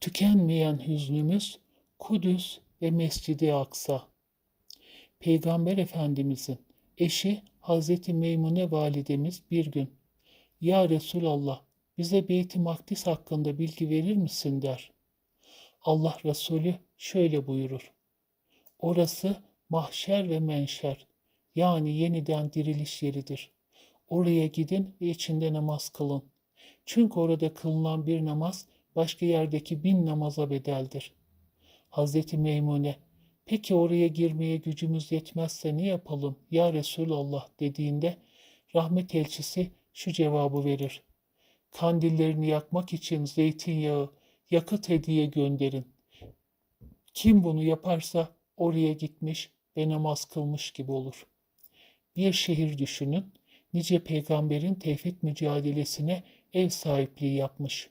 Tükenmeyen hüznümüz Kudüs ve Mescid-i Aksa. Peygamber Efendimizin eşi Hazreti Meymune validemiz bir gün Ya Resulallah bize Beyt-i Makdis hakkında bilgi verir misin der. Allah Resulü şöyle buyurur. Orası mahşer ve menşer yani yeniden diriliş yeridir. Oraya gidin ve içinde namaz kılın. Çünkü orada kılınan bir namaz başka yerdeki bin namaza bedeldir. Hazreti Meymune, peki oraya girmeye gücümüz yetmezse ne yapalım ya Resulallah dediğinde rahmet elçisi şu cevabı verir. Kandillerini yakmak için zeytinyağı, yakıt hediye gönderin. Kim bunu yaparsa oraya gitmiş ve namaz kılmış gibi olur. Bir şehir düşünün, nice peygamberin tevhid mücadelesine ev sahipliği yapmış.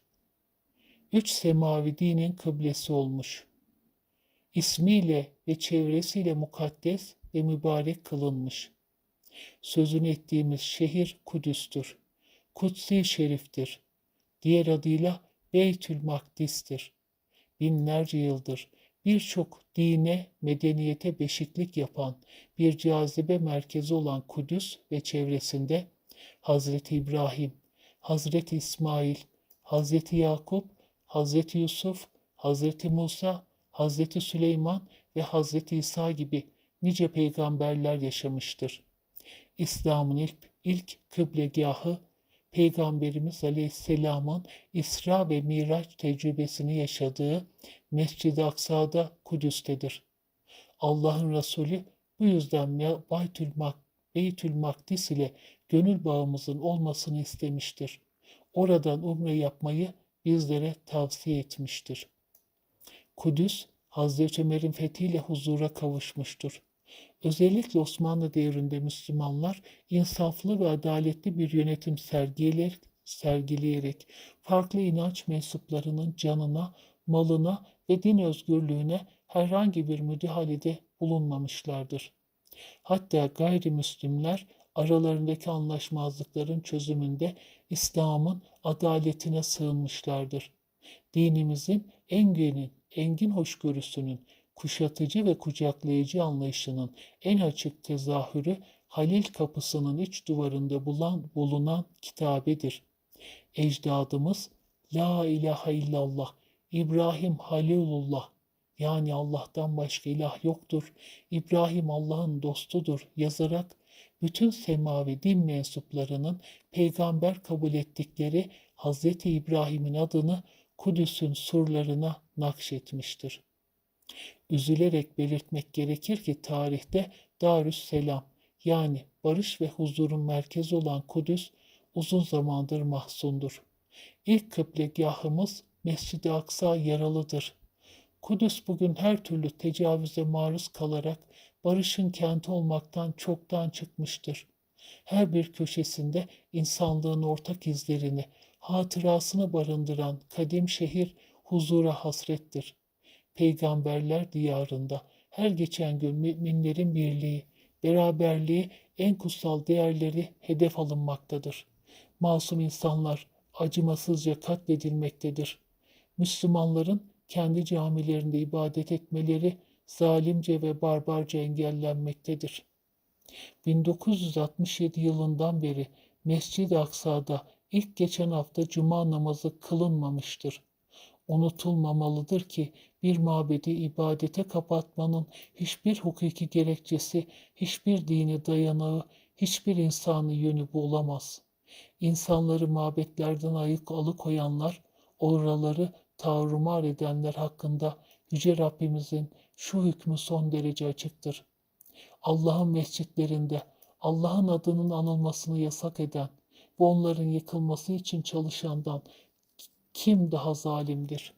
Üç semavi dinin kıblesi olmuş. İsmiyle ve çevresiyle mukaddes ve mübarek kılınmış. Sözünü ettiğimiz şehir Kudüs'tür. Kutsi şeriftir. Diğer adıyla Beytül Makdis'tir. Binlerce yıldır birçok dine, medeniyete beşiklik yapan bir cazibe merkezi olan Kudüs ve çevresinde Hazreti İbrahim, Hazreti İsmail, Hazreti Yakup, Hazreti Yusuf, Hazreti Musa, Hazreti Süleyman ve Hazreti İsa gibi nice peygamberler yaşamıştır. İslam'ın ilk, ilk kıblegahı Peygamberimiz Aleyhisselam'ın İsra ve Miraç tecrübesini yaşadığı Mescid-i Aksa'da Kudüs'tedir. Allah'ın Resulü bu yüzden Baytül, Mak Beytül Makdis ile gönül bağımızın olmasını istemiştir. Oradan umre yapmayı bizlere tavsiye etmiştir. Kudüs, Hazreti Ömer'in fethiyle huzura kavuşmuştur. Özellikle Osmanlı devrinde Müslümanlar insaflı ve adaletli bir yönetim sergileyerek, sergileyerek farklı inanç mensuplarının canına, malına ve din özgürlüğüne herhangi bir müdahalede bulunmamışlardır. Hatta gayrimüslimler aralarındaki anlaşmazlıkların çözümünde İslam'ın adaletine sığınmışlardır. Dinimizin en engin, engin hoşgörüsünün, kuşatıcı ve kucaklayıcı anlayışının en açık tezahürü Halil kapısının iç duvarında bulan, bulunan kitabedir. Ecdadımız La ilahe illallah, İbrahim Halilullah yani Allah'tan başka ilah yoktur, İbrahim Allah'ın dostudur yazarak bütün semavi din mensuplarının peygamber kabul ettikleri Hz. İbrahim'in adını Kudüs'ün surlarına nakşetmiştir. Üzülerek belirtmek gerekir ki tarihte Darüsselam yani barış ve huzurun merkezi olan Kudüs uzun zamandır mahzundur. İlk kıblegahımız Mescid-i Aksa yaralıdır. Kudüs bugün her türlü tecavüze maruz kalarak barışın kenti olmaktan çoktan çıkmıştır. Her bir köşesinde insanlığın ortak izlerini, hatırasını barındıran kadim şehir huzura hasrettir. Peygamberler diyarında her geçen gün müminlerin birliği, beraberliği, en kutsal değerleri hedef alınmaktadır. Masum insanlar acımasızca katledilmektedir. Müslümanların kendi camilerinde ibadet etmeleri zalimce ve barbarca engellenmektedir. 1967 yılından beri Mescid-i Aksa'da ilk geçen hafta cuma namazı kılınmamıştır. Unutulmamalıdır ki bir mabedi ibadete kapatmanın hiçbir hukuki gerekçesi, hiçbir dini dayanağı, hiçbir insanı yönü olamaz. İnsanları mabetlerden ayık alıkoyanlar, oraları taarrumar edenler hakkında Yüce Rabbimizin şu hükmü son derece açıktır. Allah'ın mescitlerinde Allah'ın adının anılmasını yasak eden ve onların yıkılması için çalışandan kim daha zalimdir?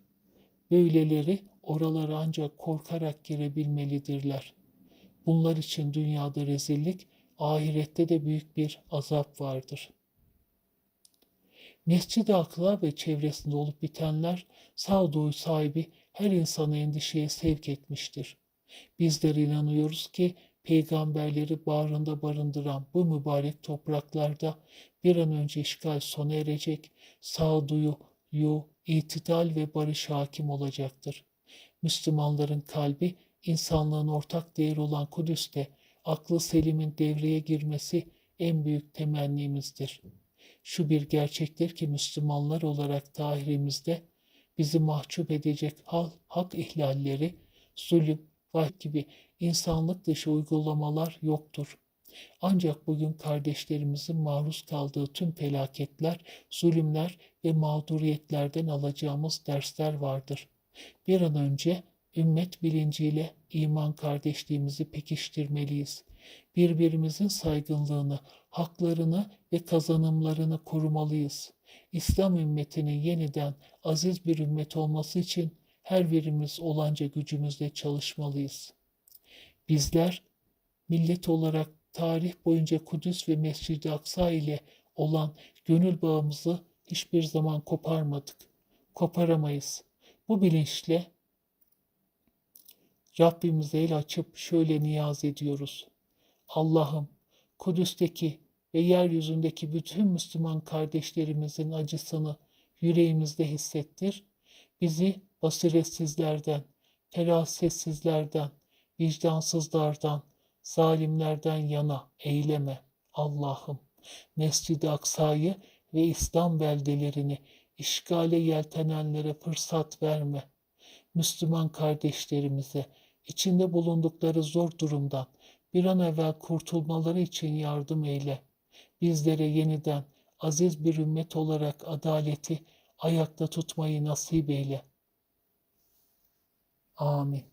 Böyleleri oralara ancak korkarak girebilmelidirler. Bunlar için dünyada rezillik, ahirette de büyük bir azap vardır. Mescid-i ve çevresinde olup bitenler sağduyu sahibi her insanı endişeye sevk etmiştir. Bizler inanıyoruz ki peygamberleri bağrında barındıran bu mübarek topraklarda bir an önce işgal sona erecek, sağduyu, yu itidal ve barış hakim olacaktır. Müslümanların kalbi insanlığın ortak değeri olan Kudüs'te aklı selimin devreye girmesi en büyük temennimizdir. Şu bir gerçektir ki Müslümanlar olarak tahirimizde bizi mahcup edecek hal, hak ihlalleri, zulüm, vahşet gibi insanlık dışı uygulamalar yoktur. Ancak bugün kardeşlerimizin maruz kaldığı tüm felaketler, zulümler ve mağduriyetlerden alacağımız dersler vardır. Bir an önce ümmet bilinciyle iman kardeşliğimizi pekiştirmeliyiz. Birbirimizin saygınlığını, haklarını ve kazanımlarını korumalıyız. İslam ümmetinin yeniden aziz bir ümmet olması için her birimiz olanca gücümüzle çalışmalıyız. Bizler millet olarak tarih boyunca Kudüs ve Mescid-i Aksa ile olan gönül bağımızı hiçbir zaman koparmadık. Koparamayız. Bu bilinçle Rabbimize el açıp şöyle niyaz ediyoruz. Allah'ım Kudüs'teki ve yeryüzündeki bütün Müslüman kardeşlerimizin acısını yüreğimizde hissettir. Bizi basiretsizlerden, ferasetsizlerden, vicdansızlardan, zalimlerden yana eyleme Allah'ım. Mescid-i Aksa'yı ve İslam beldelerini işgale yeltenenlere fırsat verme. Müslüman kardeşlerimize içinde bulundukları zor durumdan bir an evvel kurtulmaları için yardım eyle. Bizlere yeniden aziz bir ümmet olarak adaleti ayakta tutmayı nasip eyle. Amin.